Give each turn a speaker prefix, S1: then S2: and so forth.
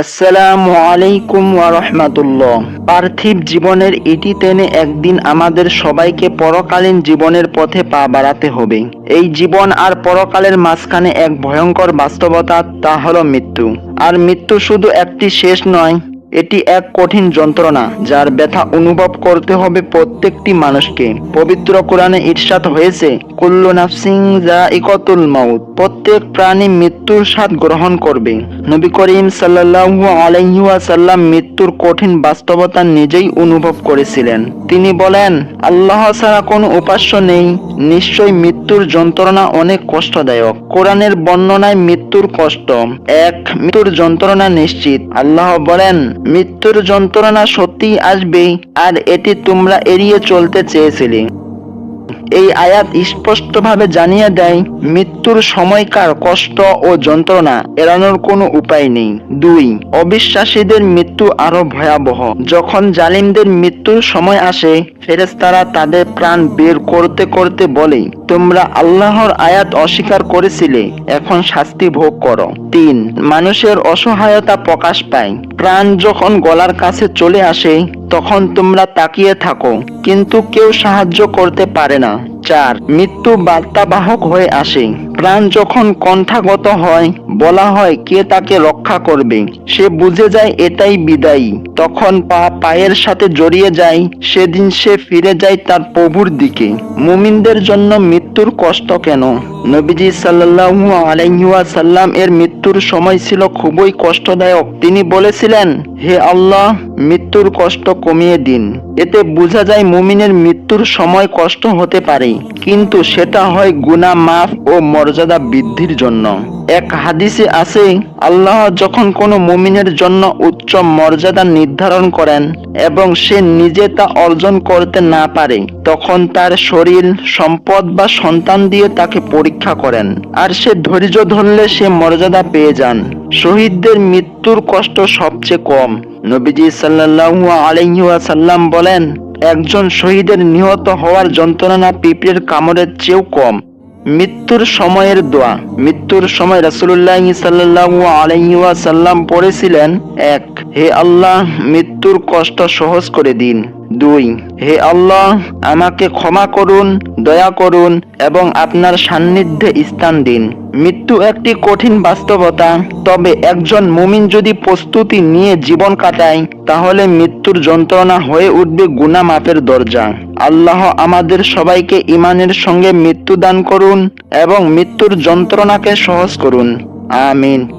S1: আসসালামু আলাইকুম রাহমাতুল্লাহ। পার্থিব জীবনের এটি টেনে একদিন আমাদের সবাইকে পরকালীন জীবনের পথে পা বাড়াতে হবে। এই জীবন আর পরকালের মাঝখানে এক ভয়ঙ্কর বাস্তবতা, তা হলো মৃত্যু। আর মৃত্যু শুধু একটি শেষ নয় এটি এক কঠিন যন্ত্রণা যার ব্যথা অনুভব করতে হবে প্রত্যেকটি মানুষকে। পবিত্র কোরআনে ঈর্ষাদ হয়েছে, কুল্লু নাফসিং ইকতুল মাউত প্রত্যেক প্রাণী মৃত্যুর স্বাদ গ্রহণ করবে। নবী করিম সাল্লাল্লাহু আলাইহি ওয়াসাল্লাম মৃত্যুর কঠিন বাস্তবতা নিজেই অনুভব করেছিলেন। তিনি বলেন, আল্লাহ ছাড়া কোনো উপাস্য নেই। নিশ্চয় মৃত্যুর যন্ত্রণা অনেক কষ্টদায়ক। কোরআনের বর্ণনায় মৃত্যুর কষ্ট। এক, মৃত্যুর যন্ত্রণা নিশ্চিত। আল্লাহ বলেন মৃত্যুর যন্ত্রণা সত্যিই আসবেই আর এটি তোমরা এড়িয়ে চলতে চেয়েছিলে। এই আয়াত স্পষ্টভাবে জানিয়ে দেয়, মৃত্যুর সময়কার কষ্ট ও যন্ত্রণা এড়ানোর কোনো উপায় নেই। দুই, অবিশ্বাসীদের মৃত্যু আরও ভয়াবহ। যখন জালিমদের মৃত্যুর সময় আসে, ফেরেশতারা তাদের প্রাণ বের করতে করতে বলে, তোমরা আল্লাহর আয়াত অস্বীকার করেছিলে, এখন শাস্তি ভোগ করো। তিন, মানুষের অসহায়তা প্রকাশ পায়। প্রাণ যখন গলার কাছে চলে আসে তখন তোমরা তাকিয়ে থাকো, কিন্তু কেউ সাহায্য করতে পারে না। চার, মৃত্যু বার্তাবাহক হয়ে আসে। প্রাণ যখন কণ্ঠাগত হয়, বলা হয় কে তাকে রক্ষা করবে। সে বুঝে যায় এটাই বিদায়ী। তখন পা পায়ের সাথে জড়িয়ে যায়, সেদিন সে ফিরে যায় তার প্রভুর দিকে। মুমিনদের জন্য মৃত্যুর কষ্ট কেন? নবীজি সাল্লাল্লাহু আলাইহি ওয়াসাল্লাম এর মৃত্যুর সময় ছিল খুবই কষ্টদায়ক। তিনি বলেছিলেন, হে আল্লাহ, মৃত্যুর কষ্ট কমিয়ে দিন। এতে বোঝা যায় মুমিনের মৃত্যুর সময় কষ্ট হতে পারে, কিন্তু সেটা হয় গুনাহ মাফ ও মর্যাদা বৃদ্ধির জন্য। এক হাদিসে আছে, আল্লাহ যখন কোনো মুমিনের জন্য উচ্চ মর্যাদা নির্ধারণ করেন এবং সে নিজে তা অর্জন করতে না পারে, তখন তার শরীর, সম্পদ বা সন্তান দিয়ে তাকে পরীক্ষা করেন। আর সে ধৈর্য ধরলে সে মর্যাদা পেয়ে যান। শহীদদের মৃত্যুর কষ্ট সবচেয়ে কম। নবীজি সাল্লাল্লাহু আলাইহি ওয়াসাল্লাম বলেন, একজন শহীদের নিহত হওয়ার যন্ত্রণা পিঁপড়ের কামড়ের চেয়েও কম। মৃত্যুর সময়ের দোয়া। মৃত্যুর সময় রাসূলুল্লাহ সাল্লাল্লাহু আলাইহি ওয়াসাল্লাম পড়েছিলেন, এক, হে আল্লাহ মৃত্যুর কষ্ট সহজ করে দিন। দুই, হে আল্লাহ, আমাকে ক্ষমা করুন, দয়া করুন এবং আপনার সান্নিধ্যে স্থান দিন। মৃত্যু একটি কঠিন বাস্তবতা, তবে একজন মুমিন যদি প্রস্তুতি নিয়ে জীবন কাটায়, তাহলে মৃত্যুর যন্ত্রণা হয়ে উঠবে গুনাহ মাপের দরজা। আল্লাহ আমাদের সবাইকে ইমানের সঙ্গে মৃত্যু দান করুন এবং মৃত্যুর যন্ত্রণাকে সহজ করুন। আমিন।